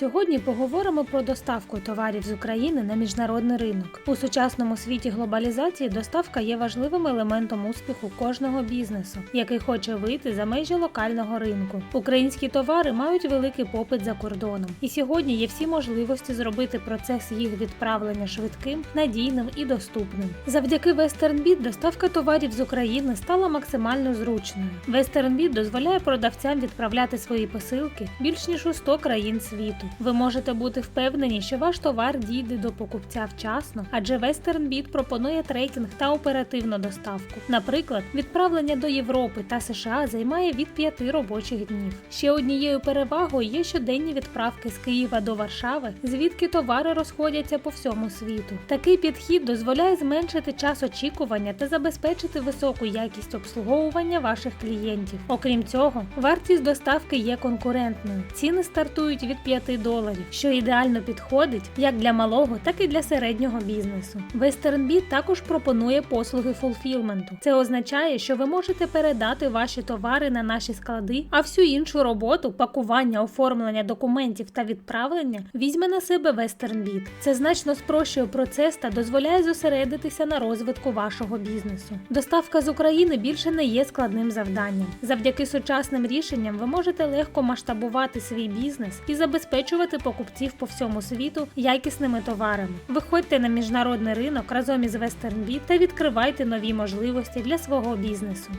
Сьогодні поговоримо про доставку товарів з України на міжнародний ринок. У сучасному світі глобалізації доставка є важливим елементом успіху кожного бізнесу, який хоче вийти за межі локального ринку. Українські товари мають великий попит за кордоном, і сьогодні є всі можливості зробити процес їх відправлення швидким, надійним і доступним. Завдяки WesternBit доставка товарів з України стала максимально зручною. WesternBit дозволяє продавцям відправляти свої посилки більш ніж у 100 країн світу. Ви можете бути впевнені, що ваш товар дійде до покупця вчасно, адже WesternBit пропонує трекінг та оперативну доставку. Наприклад, відправлення до Європи та США займає від 5 робочих днів. Ще однією перевагою є щоденні відправки з Києва до Варшави, звідки товари розходяться по всьому світу. Такий підхід дозволяє зменшити час очікування та забезпечити високу якість обслуговування ваших клієнтів. Окрім цього, вартість доставки є конкурентною. Ціни стартують від 5 доларів, що ідеально підходить як для малого, так і для середнього бізнесу. WesternBit також пропонує послуги фулфілменту. Це означає, що ви можете передати ваші товари на наші склади, а всю іншу роботу, пакування, оформлення документів та відправлення візьме на себе WesternBit. Це значно спрощує процес та дозволяє зосередитися на розвитку вашого бізнесу. Доставка з України більше не є складним завданням. Завдяки сучасним рішенням ви можете легко масштабувати свій бізнес і забезпечувати покупців по всьому світу якісними товарами. Виходьте на міжнародний ринок разом із WesternBit та відкривайте нові можливості для свого бізнесу.